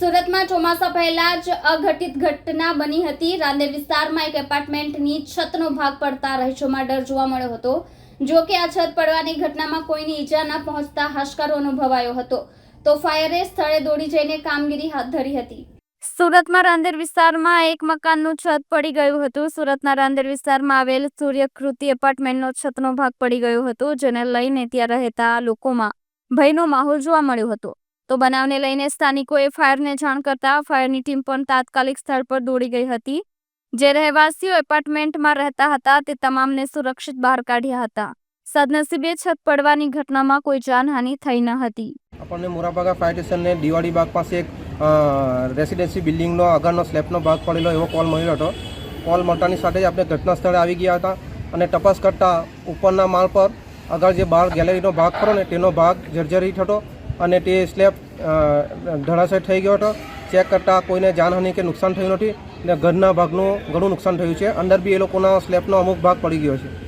સુરતમાં ચોમાસા પહેલા જ અઘટિત ઘટના બની હતી. રાંદેર વિસ્તારમાં એક એપાર્ટમેન્ટની છતનો ભાગ પડતા રહીશોમાં ડર જોવા મળ્યો હતો. જો કે આ છત પડવાની ઘટનામાં કોઈની ઈજા ન પહોંચતા હાશકારો અનુભવાયો હતો. તો ફાયરે સ્થળે દોડી જઈને કામગીરી હાથ ધરી હતી. સુરતમાં રાંદેર વિસ્તારમાં એક મકાનનું છત પડી ગયું હતું. સુરતના રાંદેર વિસ્તારમાં આવેલ સૂર્યકૃતિ એપાર્ટમેન્ટનો છતનો ભાગ પડી ગયો હતો, જેને લઈને ત્યાં રહેતા લોકોમાં ભયનો માહોલ જોવા મળ્યો હતો. તો બનાવને લઈને સ્થાનિકોએ ફાયરને જાણ કરતા ફાયરની ટીમ પણ તાત્કાલિક સ્થળ પર દોડી ગઈ હતી. જે રહેવાસીઓ એપાર્ટમેન્ટમાં રહેતા હતા તે તમામને સુરક્ષિત બહાર કાઢ્યા હતા. સદનસીબે છત પડવાની ઘટનામાં કોઈ જાનહાનિ થઈ ન હતી. આપણને મોરાબાગા ફાયર સ્ટેશનને દિવાળી બાગ પાસે એક રેસિડેન્સી બિલ્ડિંગનો આગળનો સ્લેબનો ભાગ પડેલો એવો કોલ મળ્યો હતો. કોલ મળતાની સાથે જ આપણે ઘટના સ્થળે આવી ગયા હતા અને તપાસ કરતાં ઉપરના માળ પર આગળ જે બહાર ગેલેરીનો ભાગ ખરો ને તેનો ભાગ જર્જરિત હતો. અને તે સ્લેબ ધડાશય થઈ ગયો હતો. ચેક કરતાં કોઈને જાનહાનિ કે નુકસાન થયું નથી. ને ઘરના ભાગનું ઘણું નુકસાન થયું છે. અંદર બી એ લોકોના સ્લેબનો અમુક ભાગ પડી ગયો છે.